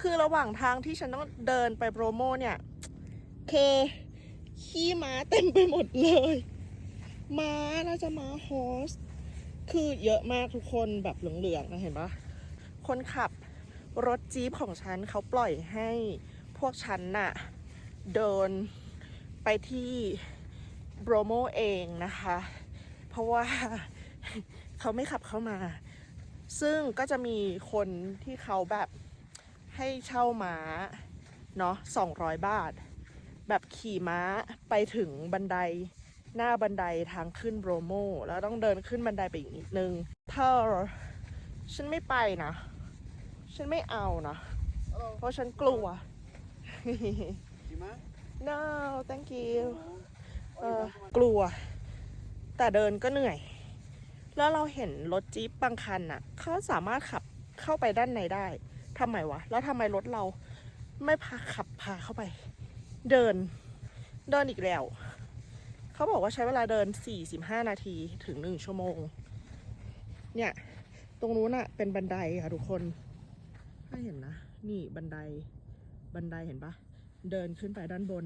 คือระหว่างทางที่ฉันต้องเดินไปโปรโมเนี่ยเคขี้ม้าเต็มไปหมดเลย ม้าน่าจะม้าฮอส คือเยอะมากทุกคนแบบเหลืองๆนะเห็นปะคนขับรถจี๊ปของฉันเขาปล่อยให้พวกฉันน่ะ เดินไปที่โบรโมเองนะคะ เพราะว่าเขาไม่ขับเข้ามา ซึ่งก็จะมีคนที่เขาแบบ ให้เช่าม้าเนาะ200บาท แบบขี่ม้าไปถึงบันไดหน้าบันไดทางขึ้นโบรโม แล้วต้องเดินขึ้นบันไดไปอีกนิดนึงเธอฉันไม่ไปนะ ฉันไม่เอานะ เพราะฉันกลัว Gimana? no thank you เออกลัว แต่เดินก็เหนื่อย แล้วเราเห็นรถจี๊ปบางคันน่ะ เขาสามารถขับเข้าไปด้านในได้ ทำไมวะ แล้วทำไมรถเราไม่พาขับพาเข้าไป เดิน เดินอีกแล้ว เขาบอกว่าใช้เวลาเดิน 45 นาทีถึง 1 ชั่วโมง เนี่ย ตรงนู้นอะเป็นบันไดค่ะทุกคน ถ้าเห็นนะ นี่บันได บันไดเห็นปะ เดินขึ้นไปด้านบน